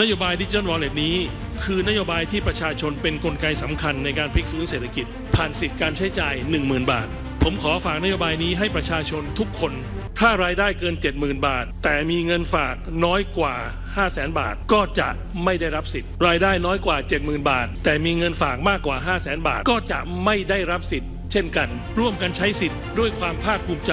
นโยบายดิจิทัลวอลเล็ตนี้ คือนโยบายที่ประชาชนเป็นกลไกสำคัญในการพลิกฟื้นเศรษฐกิจ ผ่านสิทธิการใช้จ่าย 10,000 บาท ผมขอฝากนโยบายนี้ให้ประชาชนทุกคน ถ้ารายได้เกิน 70,000 บาท แต่มีเงินฝากน้อยกว่า 500,000บาท ก็จะไม่ได้รับสิทธิ์ รายได้น้อยกว่า 70,000 บาท แต่มีเงินฝากมากกว่า 500,000บาท ก็จะไม่ได้รับสิทธิ์ เช่นกัน ร่วมกันใช้สิทธิ์ด้วยความภาคภูมิใจ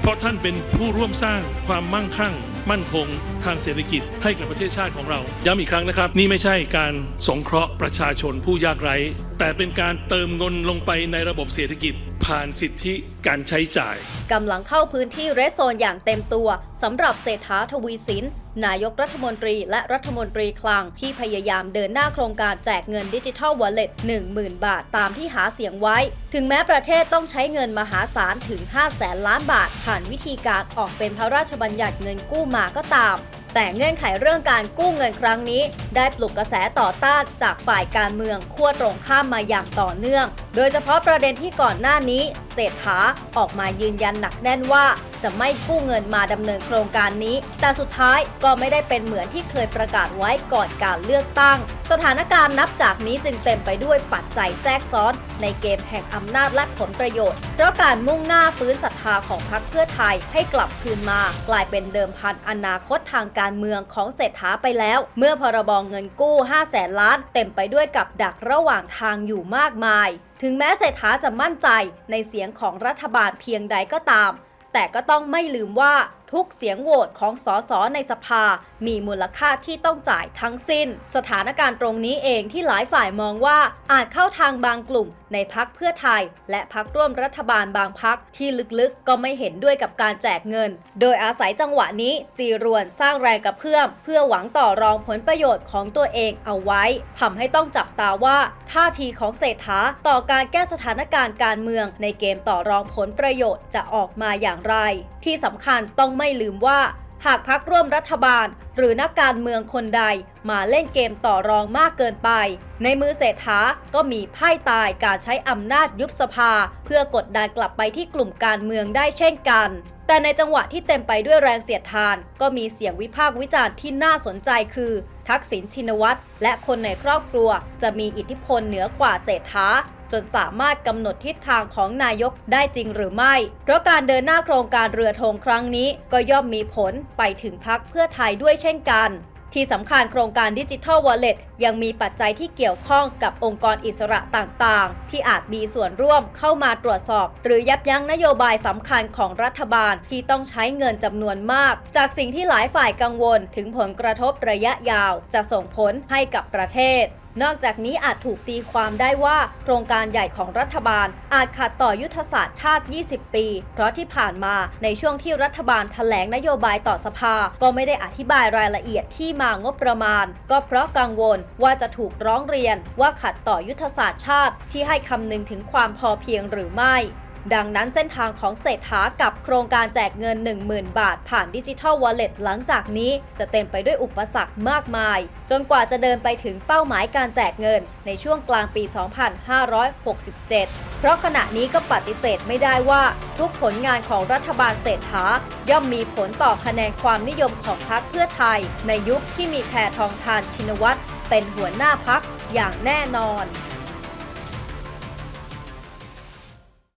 เพราะท่านเป็นผู้ร่วมสร้างความมั่งคั่ง มั่นคง ทางเศรษฐกิจให้กับประเทศชาติของเรา ย้ำอีกครั้งนะครับ นี่ไม่ใช่การสงเคราะห์ประชาชนผู้ยากไร้ แต่เป็นการเติมเงินลงไปในระบบเศรษฐกิจ ผ่านสิทธิการใช้จ่าย กำลังเข้าพื้นที่เรดโซนอย่างเต็มตัวสำหรับเศรษฐาทวีสิน นายกรัฐมนตรีและรัฐมนตรีคลังที่พยายามเดินหน้าโครงการแจกเงินดิจิทัลวอลเล็ต10,000 บาทตามที่หาเสียงไว้ ถึงแม้ประเทศต้องใช้เงินมหาศาลถึง5แสนล้านบาท ผ่านวิธีการออกเป็นพระราชบัญญัติเงินกู้มาก็ตามแต่เงื่อนไขเรื่องการกู้เงินครั้งนี้ ได้ปลุกกระแสต่อต้านจากฝ่ายการเมืองขั้วตรงข้ามมาอย่างต่อเนื่องโดยเฉพาะประเด็นที่ก่อนหน้านี้เศรษฐาออกมายืนยันหนักแน่นว่า จะไม่กู้เงินมาดำเนินโครงการนี้ แต่สุดท้ายก็ไม่ได้เป็นเหมือนที่เคยประกาศไว้ก่อนการเลือกตั้ง สถานการณ์นับจากนี้จึงเต็มไปด้วยปัจจัยแทรกซ้อน ในเกมแห่งอำนาจและผลประโยชน์ เพราะการมุ่งหน้าฟื้นศรัทธาของพรรคเพื่อไทยให้กลับคืนมา กลายเป็นเดิมพันอนาคตทางการเมืองของเศรษฐาไปแล้ว เมื่อพรบเงินกู้5แสนล้าน เต็มไปด้วยกับดักระหว่างทางอยู่มากมาย ถึงแม้เศรษฐาจะมั่นใจในเสียงของรัฐบาลเพียงใดก็ตาม แต่ก็ต้องไม่ลืมว่า ทุกเสียงโหวตของสสในสภา มีมูลค่าที่ต้องจ่ายทั้งสิ้น สถานการณ์ตรงนี้เองที่หลายฝ่ายมองว่าอาจเข้าทางบางกลุ่ม ในพักเพื่อไทย และพักร่วมรัฐบาลบางพักที่ลึกๆ ก็ไม่เห็นด้วยกับการแจกเงิน โดยอาศัยจังหวะนี้ตีรวนสร้างแรงกระเพื่อม เพื่อหวังต่อรองผลประโยชน์ของตัวเองเอาไว้ทำให้ต้องจับตาว่าท่าทีของเศรษฐาต่อการแก้สถานการณ์การเมือง ในเกมต่อรองผลประโยชน์จะออกมาอย่างไร ที่สำคัญต้องไม่ลืมว่า หากพักร่วมรัฐบาล หรือนักการเมืองคนใดมาเล่นเกมต่อรองมากเกินไป ในมือเศรษฐาก็มีไพ่ตายการใช้อำนาจยุบสภา เพื่อกดดันกลับไปที่กลุ่มการเมืองได้เช่นกันแต่ในจังหวะที่เต็มไปด้วยแรงเสียดทาน ก็มีเสียงวิพากษ์วิจารณ์ที่น่าสนใจคือ ทักษิณชินวัตรและคนในครอบครัว จะมีอิทธิพลเหนือกว่าเศรษฐา จนสามารถกำหนดทิศทางของนายกได้จริงหรือไม่ เพราะการเดินหน้าโครงการเรือธงครั้งนี้ก็ย่อมมีผลไปถึงพักเพื่อไทยด้วยเช่นกันที่สำคัญโครงการดิจิทัลวอลเล็ตยังมีปัจจัยที่เกี่ยวข้องกับองค์กรอิสระต่างๆ ที่อาจมีส่วนร่วมเข้ามาตรวจสอบ หรือยับยั้งนโยบายสำคัญของรัฐบาลที่ต้องใช้เงินจำนวนมาก จากสิ่งที่หลายฝ่ายกังวลถึงผลกระทบระยะยาว จะส่งผลให้กับประเทศ นอกจากนี้อาจถูกตีความได้ว่าโครงการใหญ่ของรัฐบาล อาจขัดต่อยุทธศาสตร์ชาติ 20 ปี เพราะที่ผ่านมาในช่วงที่รัฐบาลแถลงนโยบายต่อสภา ก็ไม่ได้อธิบายรายละเอียดที่มางบประมาณ ก็เพราะกังวลว่าจะถูกร้องเรียนว่าขัดต่อยุทธศาสตร์ชาติที่ให้คำนึงถึงความพอเพียงหรือไม่ ดังนั้นเส้นทางของเศรษฐากับโครงการแจกเงิน 10,000 บาท ผ่านดิจิทัลวอลเล็ตหลังจากนี้ จะเต็มไปด้วยอุปสรรคมากมาย จนกว่าจะเดินไปถึงเป้าหมายการแจกเงิน ในช่วงกลางปี 2567 เพราะขณะนี้ก็ปฏิเสธไม่ได้ว่า ทุกผลงานของรัฐบาลเศรษฐาย่อมมีผลต่อคะแนนความนิยมของพรรคเพื่อไทย ในยุคที่มีแพทองทานชินวัตรเป็นหัวหน้าพักอย่างแน่นอน